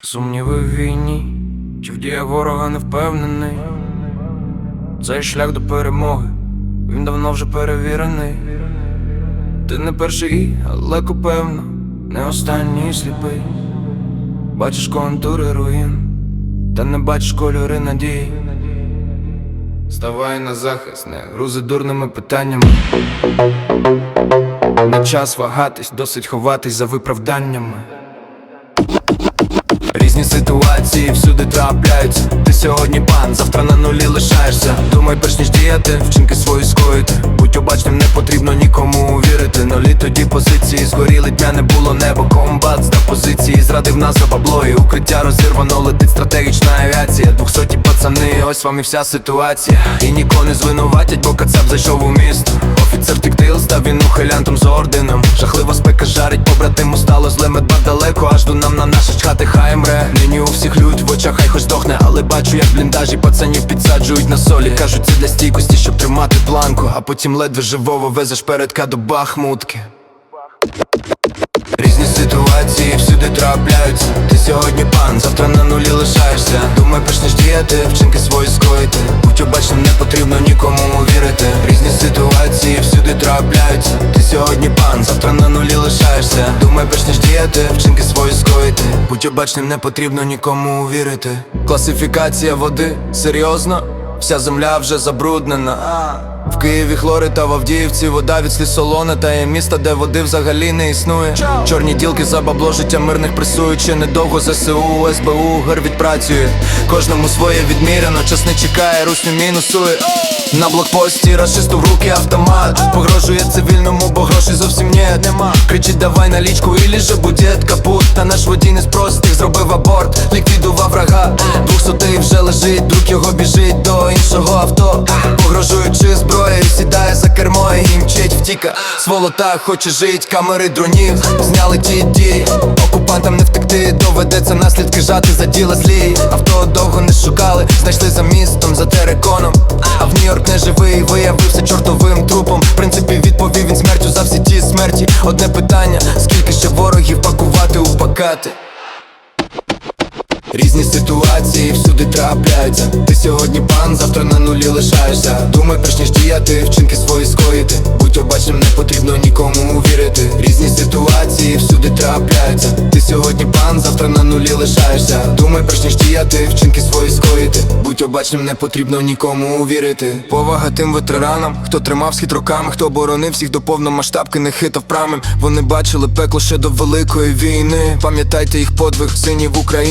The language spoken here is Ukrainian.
Сумніви в війні, чи в діях ворога не впевнений. Цей шлях до перемоги, він давно вже перевірений. Ти не перший, але певно, не останній сліпий. Бачиш контури руїн, та не бачиш кольори надії. Ставай на захист, не грузи дурними питаннями. Не час вагатись, досить ховатись за виправданнями. Різні ситуації всюди трапляються. Ти сьогодні пан, завтра на нулі лишаєшся. Думай, перш ніж діяти, вчинки свої скоїти. Будь обачним, не потрібно нікому вірити. Нолі тоді позиції згоріли, дня не було небо. Комбат здав позиції, зрадив нас за бабло і укриття розірвано, летить стратегічна авіація. Двохсоті пацани, ось вам і вся ситуація. І нікого не звинуватять, бо кацап зайшов у місто. Офіцер тіктил, став він ухилянтом з орденом. Жахлива спека жарить, стало зле медбак далеко, аж до нам на наше чхати хай мре. Нині у всіх лють в очах, хай хоч здохне, але бачу, як бліндажі пацанів підсаджують на солі. Кажуть, це для стійкості, щоб тримати планку, а потім ледве живого везеш передка до бахмутки. Різні ситуації всюди трапляються. Ти сьогодні пан, завтра на нулі лишаєшся. Думай, перш ніж діяти, вчинки свої скоїти. Будь обачним, не потрібно нікому вірити. Різні ситуації всюди трапляються. Перш вчинки свої скоїти. Будь обачним, не потрібно нікому вірити. Класифікація води, серйозно? Вся земля вже забруднена. В Києві хлори та в Авдіївці вода від сліз солона Та є міста, де води взагалі не існує Чорні ділки за бабло життя мирних пресують Ще недовго ЗСУ, СБУ, гер відпрацює Кожному своє відміряно, час не чекає, русню мінусує на блокпості расисту в руки автомат грошей зовсім нет нема. Кричить давай налічку і же буде капут Та наш водій не з зробив аборт. Ліквідував врага. Двохсотий вже лежить, друг його біжить до іншого авто. Погрожуючи зброєю, сідає за кермо і мчить втіка. Сволота хоче жить, камери дронів. Зняли ті дії. Окупантам не втекти, доведеться наслідки жати за діла злі. Авто довго не шукали, знайшли за містом, живий, виявився чортовим трупом В принципі, відповів він смертю за всі ті смерті Одне питання, скільки ще ворогів пакувати у пакати Різні ситуації всюди трапляються. Ти сьогодні пан, завтра на нулі лишаєшся. Думай, перш ніж діяти, вчинки свої скоїти. Будь обачним, не потрібно нікому вірити. Різні ситуації всюди трапляються. Ти сьогодні пан, завтра на нулі лишаєшся. Думай, перш ніж діяти, вчинки свої скоїти. Будь обачним, не потрібно нікому увірити. Повага тим ветеранам, хто тримав схід роками, хто боронив всіх до повномасштабки, не хитав прамим. Вони бачили пекло ще до великої війни. Пам'ятайте їх подвиг, синів України.